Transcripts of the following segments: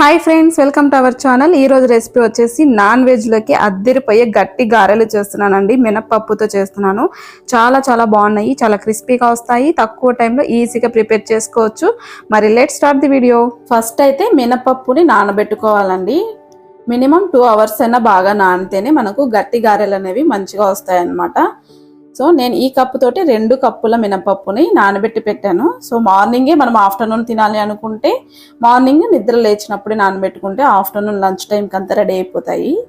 Hi friends welcome to our channel ఈ రోజు recipe వచ్చేసి నాన్ వెజ్లోకి అద్దరిపోయే గట్టి గారెలు చేస్తున్నానండి. మినపప్పుతో చేస్తున్నాను. చాలా చాలా బాగున్నాయి. చాలా క్రిస్పీగా వస్తాయి. తక్కువ టైంలో ఈజీగా ప్రిపేర్ చేసుకోవచ్చు. మరి let start the video first అయితే మినపప్పుని నానబెట్టుకోవాలండి. మినిమం టూ అవర్స్ అయినా బాగా నానితేనే మనకు గట్టి గారెలు అనేవి మంచిగా వస్తాయన్నమాట. సో నేను ఈ కప్పు తోటి రెండు కప్పుల మినపప్పుని నానబెట్టి పెట్టాను. సో మార్నింగే మనం ఆఫ్టర్నూన్ తినాలి అనుకుంటే మార్నింగ్ నిద్ర లేచినప్పుడే నానబెట్టుకుంటే ఆఫ్టర్నూన్ లంచ్ టైంకి అంతా రెడీ అయిపోతాయి.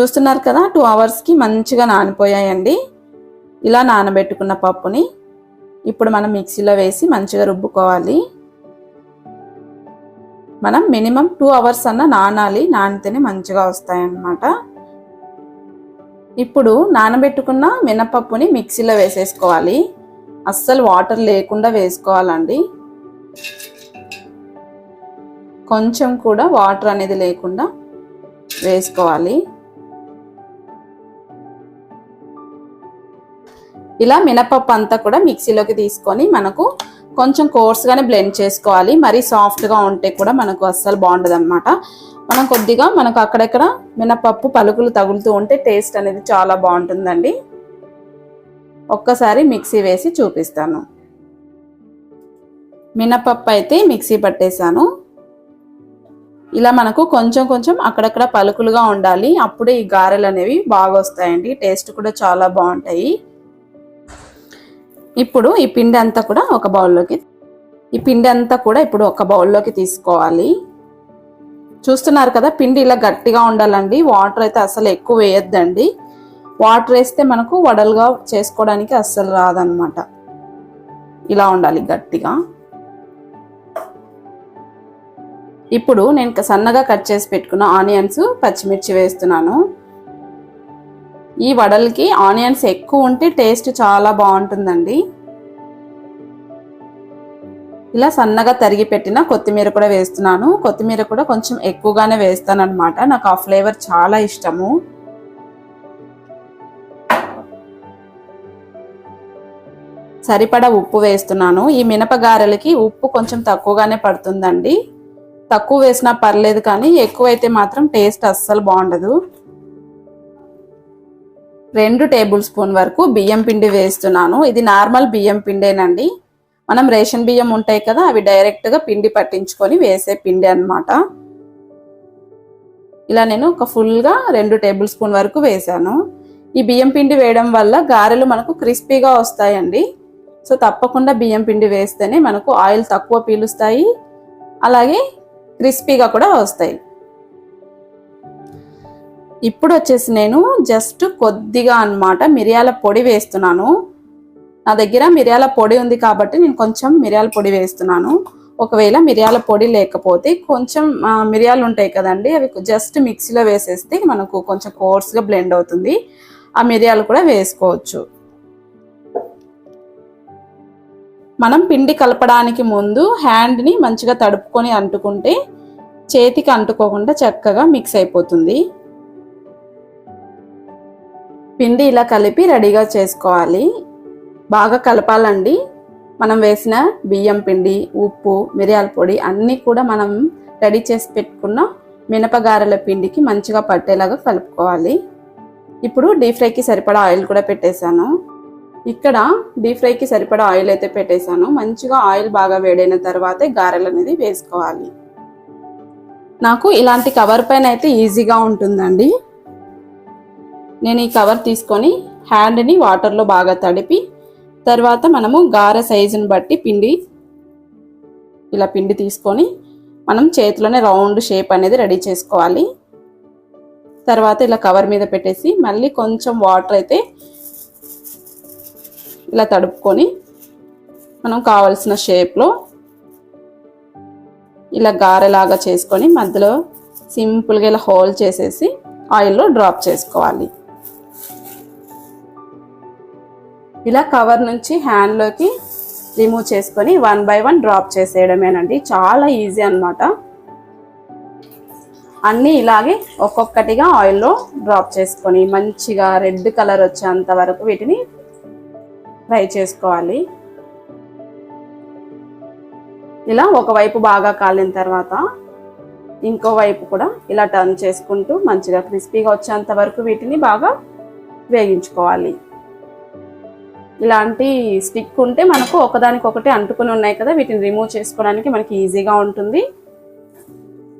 చూస్తున్నారు కదా టూ అవర్స్కి మంచిగా నానిపోయాయండి. ఇలా నానబెట్టుకున్న పప్పుని ఇప్పుడు మనం మిక్సీలో వేసి మంచిగా రుబ్బుకోవాలి. మనం మినిమం టూ అవర్స్ అన్న నానాలి నానితేనే మంచిగా వస్తాయన్నమాట. ఇప్పుడు నానబెట్టుకున్న మినపప్పుని మిక్సీలో వేసేసుకోవాలి. అస్సలు వాటర్ లేకుండా వేసుకోవాలండి. కొంచెం కూడా వాటర్ అనేది లేకుండా వేసుకోవాలి. ఇలా మినపప్పు అంతా కూడా మిక్సీలోకి తీసుకొని మనకు కొంచెం కోర్స్గానే బ్లెండ్ చేసుకోవాలి. మరీ సాఫ్ట్గా ఉంటే కూడా మనకు అస్సలు బాగుండదు మనం కొద్దిగా మనకు అక్కడెక్కడ మినపప్పు పలుకులు తగులుతూ ఉంటే టేస్ట్ అనేది చాలా బాగుంటుందండి. ఒక్కసారి మిక్సీ వేసి చూపిస్తాను. మినపప్పు అయితే మిక్సీ పట్టేశాను. ఇలా మనకు కొంచెం కొంచెం అక్కడక్కడ పలుకులుగా ఉండాలి. అప్పుడే ఈ గారెలు అనేవి బాగా వస్తాయండి. టేస్ట్ కూడా చాలా బాగుంటాయి. ఇప్పుడు ఈ పిండి అంతా కూడా ఒక బౌల్లోకి ఈ పిండి అంతా కూడా ఇప్పుడు ఒక బౌల్లోకి తీసుకోవాలి. చూస్తున్నారు కదా పిండి ఇలా గట్టిగా ఉండాలండి. వాటర్ అయితే అసలు ఎక్కువ వేయొద్దండి. వాటర్ వేస్తే మనకు వడలుగా చేసుకోవడానికి అస్సలు రాదనమాట ఇలా ఉండాలి గట్టిగా. ఇప్పుడు నేను సన్నగా కట్ చేసి పెట్టుకున్న ఆనియన్స్ పచ్చిమిర్చి వేస్తున్నాను. ఈ వడలకి ఆనియన్స్ ఎక్కువ ఉంటే టేస్ట్ చాలా బాగుంటుందండి. ఇలా సన్నగా తరిగి పెట్టిన కొత్తిమీర కూడా వేస్తున్నాను. కొత్తిమీర కూడా కొంచెం ఎక్కువగానే వేస్తాను అనమాట నాకు ఆ ఫ్లేవర్ చాలా ఇష్టము. సరిపడా ఉప్పు వేస్తున్నాను. ఈ మినపగారెలకి ఉప్పు కొంచెం తక్కువగానే పడుతుందండి. తక్కువ వేసినా పర్లేదు కానీ ఎక్కువైతే మాత్రం టేస్ట్ అస్సలు బాగుండదు. రెండు టేబుల్ స్పూన్ వరకు బియ్యం పిండి వేస్తున్నాను. ఇది నార్మల్ బియ్యం పిండేనండి. మనం రేషన్ బియ్యం ఉంటాయి కదా అవి డైరెక్ట్గా పిండి పట్టించుకొని వేసే పిండి అనమాట ఇలా నేను ఒక ఫుల్గా రెండు టేబుల్ స్పూన్ వరకు వేసాను. ఈ బియ్యం పిండి వేయడం వల్ల గారెలు మనకు క్రిస్పీగా వస్తాయండి. సో తప్పకుండా బియ్యం పిండి వేస్తేనే మనకు ఆయిల్ తక్కువ పీలుస్తాయి. అలాగే క్రిస్పీగా కూడా వస్తాయి. ఇప్పుడు వచ్చేసి నేను జస్ట్ కొద్దిగా అన్నమాట మిరియాల పొడి వేస్తున్నాను. నా దగ్గర మిరియాల పొడి ఉంది కాబట్టి నేను కొంచెం మిరియాల పొడి వేస్తున్నాను. ఒకవేళ మిరియాల పొడి లేకపోతే కొంచెం మిరియాలు ఉంటాయి కదండి అవి జస్ట్ మిక్సీలో వేసేస్తే మనకు కొంచెం కోర్స్గా బ్లెండ్ అవుతుంది. ఆ మిరియాలు కూడా వేసుకోవచ్చు. మనం పిండి కలపడానికి ముందు హ్యాండ్ని మంచిగా తడుపుకొని అంటుకుంటే చేతికి అంటుకోకుండా చక్కగా మిక్స్ అయిపోతుంది. పిండి ఇలా కలిపి రెడీగా చేసుకోవాలి. బాగా కలపాలండి. మనం వేసిన బియ్యం పిండి ఉప్పు మిరియాల పొడి అన్నీ కూడా మనం రెడీ చేసి పెట్టుకున్న మినపగారెల పిండికి మంచిగా పట్టేలాగా కలుపుకోవాలి. ఇప్పుడు డీప్ ఫ్రైకి సరిపడా ఆయిల్ కూడా పెట్టేశాను. ఇక్కడ డీప్ ఫ్రైకి సరిపడా ఆయిల్ అయితే పెట్టేశాను. మంచిగా ఆయిల్ బాగా వేడైన తర్వాతే గారెలు అనేది వేసుకోవాలి. నాకు ఇలాంటి కవర్ పైన అయితే ఈజీగా ఉంటుందండి. నేను ఈ కవర్ తీసుకొని హ్యాండ్ని వాటర్లో బాగా తడిపి తర్వాత మనము గారె సైజుని బట్టి పిండి ఇలా పిండి తీసుకొని మనం చేతిలోనే రౌండ్ షేప్ అనేది రెడీ చేసుకోవాలి. తర్వాత ఇలా కవర్ మీద పెట్టేసి మళ్ళీ కొంచెం వాటర్ అయితే ఇలా తడుపుకొని మనం కావలసిన షేప్లో ఇలా గారెలాగా చేసుకొని మధ్యలో సింపుల్గా ఇలా హోల్ చేసేసి ఆయిల్లో డ్రాప్ చేసుకోవాలి. ఇలా కవర్ నుంచి హ్యాండ్లోకి రిమూవ్ చేసుకొని వన్ బై వన్ డ్రాప్ చేసేయడమేనండి. చాలా ఈజీ అనమాట అన్నీ ఇలాగే ఒక్కొక్కటిగా ఆయిల్లో డ్రాప్ చేసుకొని మంచిగా రెడ్ కలర్ వచ్చేంత వరకు వీటిని ఫ్రై చేసుకోవాలి. ఇలా ఒకవైపు బాగా కాలిన తర్వాత ఇంకోవైపు కూడా ఇలా టర్న్ చేసుకుంటూ మంచిగా క్రిస్పీగా వచ్చేంత వరకు వీటిని బాగా వేగించుకోవాలి. ఇలాంటి స్టిక్ ఉంటే మనకు ఒకదానికొకటి అంటుకుని ఉన్నాయి కదా వీటిని రిమూవ్ చేసుకోవడానికి మనకి ఈజీగా ఉంటుంది.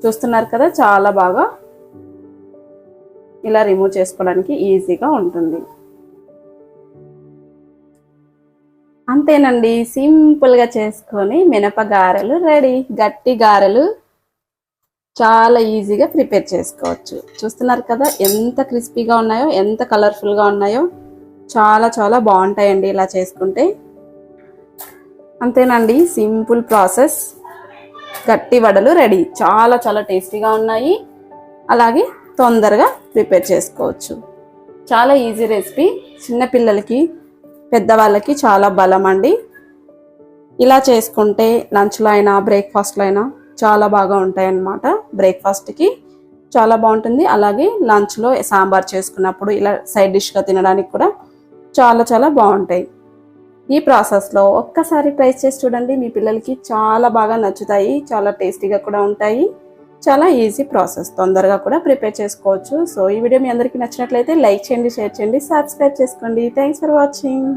చూస్తున్నారు కదా చాలా బాగా ఇలా రిమూవ్ చేసుకోవడానికి ఈజీగా ఉంటుంది. అంతేనండి సింపుల్గా చేసుకొని మినప గారెలు రెడీ. గట్టి గారెలు చాలా ఈజీగా ప్రిపేర్ చేసుకోవచ్చు. చూస్తున్నారు కదా ఎంత క్రిస్పీగా ఉన్నాయో ఎంత కలర్ఫుల్గా ఉన్నాయో. చాలా చాలా బాగుంటాయండి ఇలా చేసుకుంటే. అంతేనండి సింపుల్ ప్రాసెస్. గట్టి వడలు రెడీ. చాలా చాలా టేస్టీగా ఉన్నాయి. అలాగే తొందరగా ప్రిపేర్ చేసుకోవచ్చు. చాలా ఈజీ రెసిపీ. చిన్నపిల్లలకి పెద్దవాళ్ళకి చాలా బలం అండి. ఇలా చేసుకుంటే లంచ్లో అయినా బ్రేక్ఫాస్ట్లో అయినా చాలా బాగా ఉంటాయి అన్నమాట బ్రేక్ఫాస్ట్కి చాలా బాగుంటుంది. అలాగే లంచ్లో సాంబార్ చేసుకున్నప్పుడు ఇలా సైడ్ డిష్గా తినడానికి కూడా చాలా చాలా బాగుంటాయి. ఈ ప్రాసెస్లో ఒక్కసారి ట్రై చేసి చూడండి. మీ పిల్లలకి చాలా బాగా నచ్చుతాయి. చాలా టేస్టీగా కూడా ఉంటాయి. చాలా ఈజీ ప్రాసెస్. తొందరగా కూడా ప్రిపేర్ చేసుకోవచ్చు. సో ఈ వీడియో మీ అందరికీ నచ్చినట్లయితే లైక్ చేయండి షేర్ చేయండి సబ్స్క్రైబ్ చేసుకోండి. Thanks for watching.